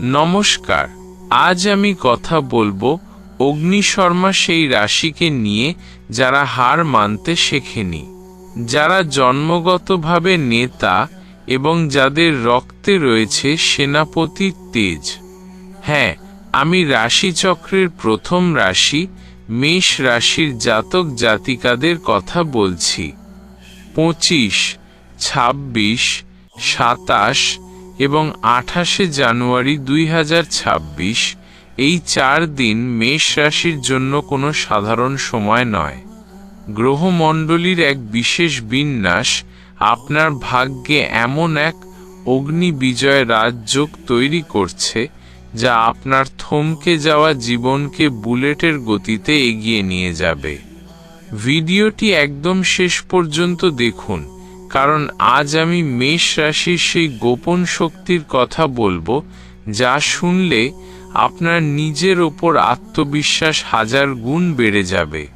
নমস্কার, আজ আমি কথা বলব অগ্নিশর্মা সেই রাশিকে নিয়ে যারা হার মানতে শেখেনি। যারা জন্মগতভাবে নেতা এবং যাদের রক্তে রয়েছে সেনাপতির তেজ। হ্যাঁ আমি রাশিচক্রের প্রথম রাশি, মেষ রাশির জাতক জাতিকাদের কথা বলছি। পঁচিশ, ছাব্বিশ, সাতাশ এবং আঠাশে জানুয়ারি দুই হাজার ছাব্বিশ, এই চার দিন মেষ রাশির জন্য কোনো সাধারণ সময় নয়। গ্রহমণ্ডলীর এক বিশেষ বিন্যাস, আপনার ভাগ্যে এমন এক অগ্নি বিজয় রাজযোগ তৈরি করছে, যা আপনার থমকে যাওয়া জীবনকে বুলেটের গতিতে এগিয়ে নিয়ে যাবে। ভিডিওটি একদম শেষ পর্যন্ত দেখুন। কারণ আজ আমি মেষ রাশির সেই গোপন শক্তির কথা বলব, যা শুনলে আপনার নিজের ওপর আত্মবিশ্বাস হাজার গুণ বেড়ে যাবে।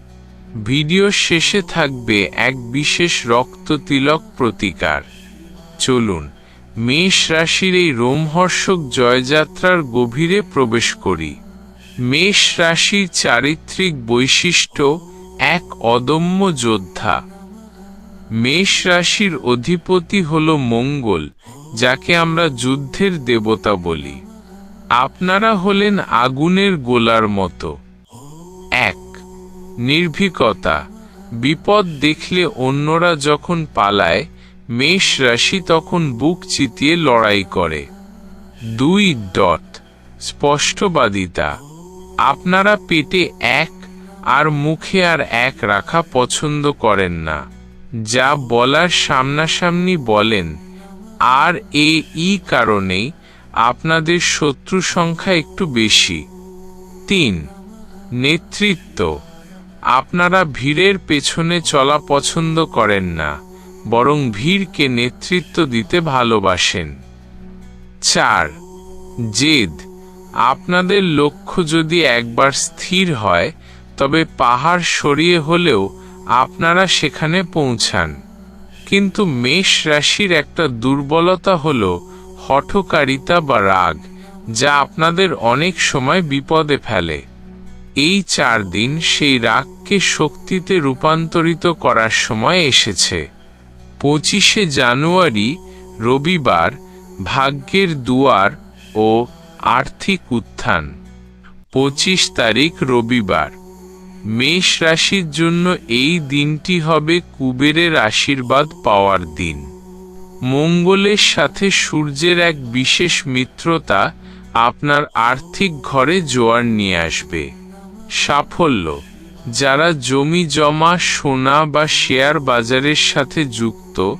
ভিডিও শেষে থাকবে এক বিশেষ রক্ত তিলক প্রতিকার। চলুন, মেষ রাশির এই রোমহর্ষক জয়যাত্রার গভীরে প্রবেশ করি। মেষ রাশির চারিত্রিক বৈশিষ্ট্য এক অদম্য যোদ্ধা। মেষ রাশির অধিপতি হল মঙ্গল, যাকে আমরা যুদ্ধের দেবতা বলি। আপনারা হলেন আগুনের গোলার মতো। এক, নির্ভীকতা। বিপদ দেখলে অন্যরা যখন পালায়, মেষ রাশি তখন বুক চিতিয়ে লড়াই করে। দুই, ডট। স্পষ্টবাদিতা। আপনারা পেটে এক আর মুখে আর এক রাখা পছন্দ করেন না। যা বলার সামনাসামনি বলেন। আর এ ই কারণেই আপনাদের শত্রু সংখ্যা একটু বেশি। তিন, নেতৃত্ব। আপনারা ভিড়ের পেছনে চলা পছন্দ করেন না, বরং ভিড়কে নেতৃত্ব দিতে ভালোবাসেন। চার, জেদ। আপনাদের লক্ষ্য যদি একবার স্থির হয়, তবে পাহাড় সরিয়ে হলেও আপনারা সেখানে পৌঁছান। কিন্তু মেষ রাশির একটা দুর্বলতা হল হঠকারিতা বা রাগ, যা আপনাদের অনেক সময় বিপদে ফেলে। এই চার দিন সেই রাগকে শক্তিতে রূপান্তরিত করার সময় এসেছে। পঁচিশে জানুয়ারি, রবিবার, ভাগ্যের দুয়ার ও আর্থিক উত্থান। পঁচিশ তারিখ, রবিবার। মেষ রাশির জন্য এই দিনটি হবে কুবেরের আশীর্বাদ পাওয়ার দিন। মঙ্গলের সাথে সূর্যের এক বিশেষ মিত্রতা আপনার আর্থিক ঘরে জোয়ার নিয়ে আসবে। সাফল্য। যারা জমি জমা, সোনা বা শেয়ার বাজারের সাথে যুক্ত,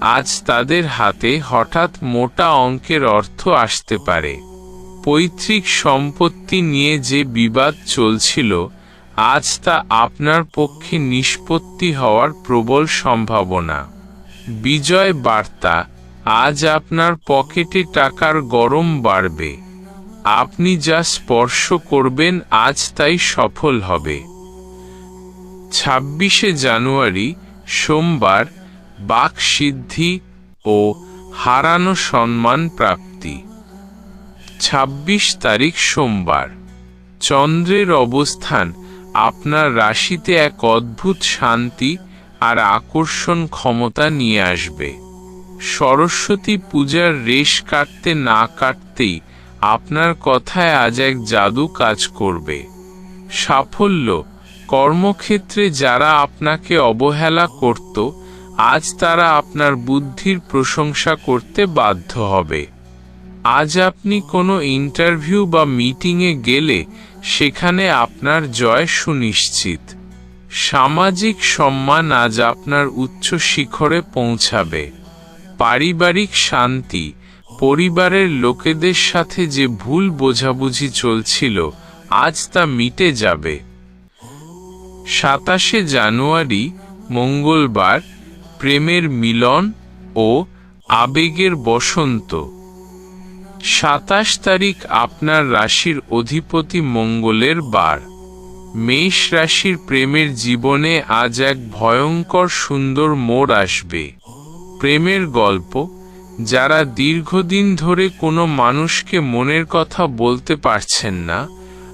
আজ তাদের হাতে হঠাৎ মোটা অঙ্কের অর্থ আসতে পারে। পৈতৃক সম্পত্তি নিয়ে যে বিবাদ চলছিল আজ তা আপনার পক্ষে নিষ্পত্তি হওয়ার প্রবল সম্ভাবনা। বিজয় বার্তা, আজ আপনার পকেটে টাকার গরম বাড়বে। আপনি যা স্পর্শ করবেন আজ তাই সফল হবে। ছাব্বিশে জানুয়ারি, সোমবার বাক সিদ্ধি ও হারানো সম্মান প্রাপ্তি। ছাব্বিশ তারিখ সোমবার। চন্দ্রের অবস্থান আপনার রাশিতে এক অদ্ভুত শান্তি আর আকর্ষণ ক্ষমতা নিয়ে আসবে। সরস্বতী পূজার রেশ কাটতে না কাটতেই আপনার কথায় আজ এক জাদু কাজ করবে। সাফল্য, কর্মক্ষেত্রে যারা আপনাকে অবহেলা করত, আজ তারা আপনার বুদ্ধির প্রশংসা করতে বাধ্য হবে। আজ আপনি কোনো ইন্টারভিউ বা মিটিংয়ে গেলে সেখানে আপনার জয় সুনিশ্চিত। সামাজিক সম্মান আজ আপনার উচ্চ শিখরে পৌঁছাবে। পারিবারিক শান্তি, পরিবারের লোকেদের সাথে যে ভুল বোঝাবুঝি চলছিল, আজ তা মিটে যাবে। সাতাশে জানুয়ারি, মঙ্গলবার, প্রেমের মিলন ও আবেগের বসন্ত। সাতাশ তারিখ আপনার রাশির অধিপতি মঙ্গলের বার। মেষ রাশির প্রেমের জীবনে আজ এক ভয়ঙ্কর সুন্দর মোড় আসবে। প্রেমের গল্প, যারা দীর্ঘদিন ধরে কোনো মানুষকে মনের কথা বলতে পারছেন না,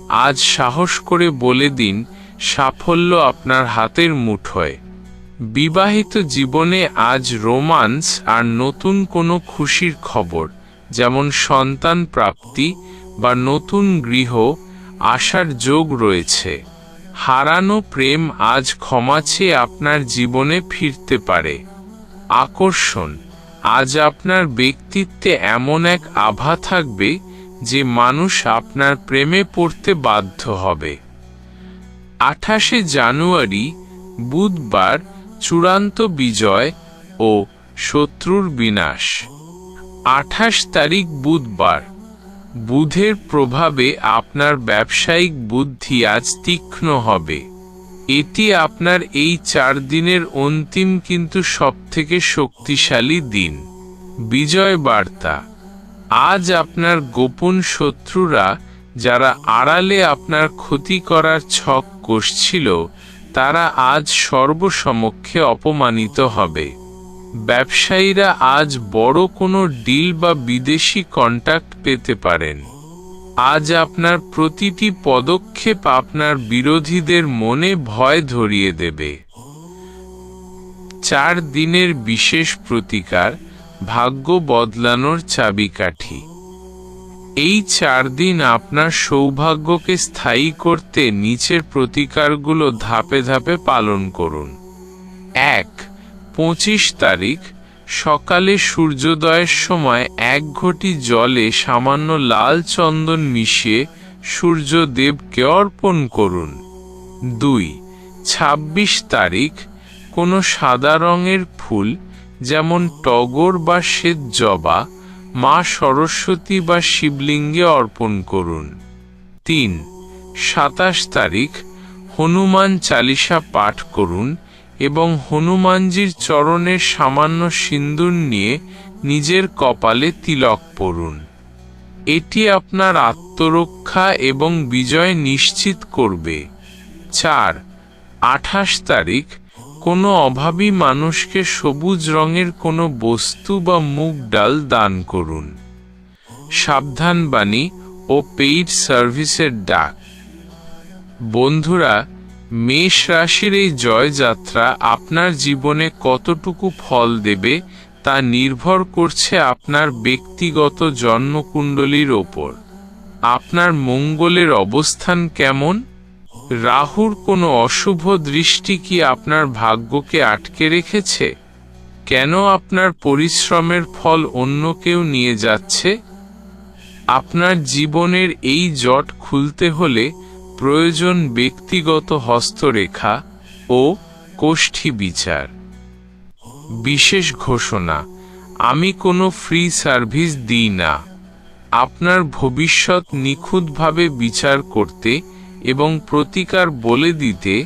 আজ সাহস করে বলে দিন, সাফল্য আপনার হাতের মুঠোয় বিবাহিত জীবনে আজ রোমান্স আর নতুন কোনো খুশির খবর। যেমন সন্তান প্রাপ্তি বা নতুন গৃহ আসার যোগ রয়েছে। হারানো প্রেম আজ ক্ষমা চেয়ে আপনার জীবনে ফিরতে পারে। আকর্ষণ, আজ আপনার ব্যক্তিত্বে এমন এক আভা থাকবে যে মানুষ আপনার প্রেমে পড়তে বাধ্য হবে। আঠাশে জানুয়ারি, বুধবার চূড়ান্ত বিজয় ও শত্রুর বিনাশ। আঠাশ তারিখ বুধবার। বুধের প্রভাবে আপনার ব্যবসায়িক বুদ্ধি আজ তীক্ষ্ণ হবে। এটি আপনার এই চার দিনের অন্তিম কিন্তু সবথেকে শক্তিশালী দিন। বিজয় বার্তা। আজ আপনার গোপন শত্রুরা যারা আড়ালে আপনার ক্ষতি করার ছক কষছিল, তারা আজ সর্বসমক্ষে অপমানিত হবে। ব্যবসায়ীরা আজ বড় কোনো ডিল বা বিদেশি কন্ট্যাক্ট পেতে পারেন। আজ আপনার প্রতিটি পদক্ষেপ আপনার বিরোধীদের মনে ভয় ধরিয়ে দেবে। চার দিনের বিশেষ প্রতিকার, ভাগ্য বদলানোর চাবিকাঠি। এই চার দিন আপনার সৌভাগ্যকে স্থায়ী করতে নিচের প্রতিকারগুলো ধাপে ধাপে পালন করুন। এক পঁচিশ তারিখ সকালে সূর্যোদয়ের সময় এক ঘটি জলে সামান্য লাল চন্দন মিশিয়ে সূর্যদেবকে অর্পণ করুন। দুই ২৬ তারিখ কোনো সাদা রঙের ফুল যেমন টগর বা শ্বেত জবা মা সরস্বতী বা শিবলিঙ্গে অর্পণ করুন। তিন, সাতাশ তারিখ হনুমান চালিসা পাঠ করুন এবং হনুমানজির চরণের সামান্য সিন্দুর নিয়ে নিজের কপালে তিলক পড়ুন এটি আপনার আত্মরক্ষা এবং বিজয় নিশ্চিত করবে। চার, আঠাশ তারিখ কোনো অভাবী মানুষকে সবুজ রঙের কোনো বস্তু বা মুগ ডাল দান করুন। সাবধানবাণী ও পেইড সার্ভিসের ডাক। বন্ধুরা মেষ রাশির এই জয়যাত্রা আপনার জীবনে কতটুকু ফল দেবে তা নির্ভর করছে আপনার ব্যক্তিগত জন্মকুণ্ডলীর ওপর। আপনার মঙ্গলের অবস্থান কেমন? রাহুর কোনো অশুভ দৃষ্টি কি আপনার ভাগ্যকে আটকে রেখেছে? কেন আপনার পরিশ্রমের ফল অন্য কেউ নিয়ে যাচ্ছে? আপনার জীবনের এই জট খুলতে হলে প্রয়োজন ব্যক্তিগত হস্তরেখা ও কোষ্ঠী বিচার। বিশেষ ঘোষণা, আমি কোনো ফ্রি সার্ভিস দিই না। আপনার ভবিষ্যৎ নিখুঁতভাবে বিচার করতে এবং প্রতিকার বলে দিতে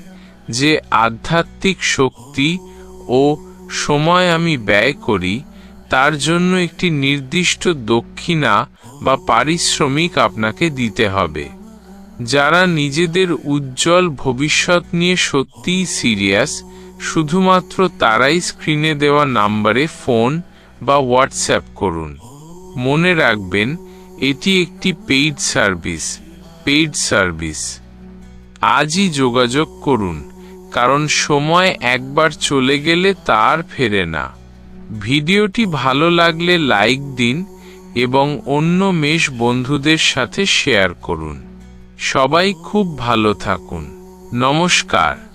যে আধ্যাত্মিক শক্তি ও সময় আমি ব্যয় করি, তার জন্য একটি নির্দিষ্ট দক্ষিণা বা পারিশ্রমিক আপনাকে দিতে হবে। যারা নিজেদের উজ্জ্বল ভবিষ্যৎ নিয়ে সত্যিই সিরিয়াস, শুধুমাত্র তারাই স্ক্রিনে দেওয়া নাম্বারে ফোন বা হোয়াটসঅ্যাপ করুন। মনে রাখবেন, এটি একটি পেইড সার্ভিস পেইড সার্ভিস। আজই যোগাযোগ করুন, কারণ সময় একবার চলে গেলে তার ফেরে না। ভিডিওটি ভালো লাগলে লাইক দিন এবং অন্য মেষ বন্ধুদের সাথে শেয়ার করুন। সবাই খুব ভালো থাকুন। নমস্কার।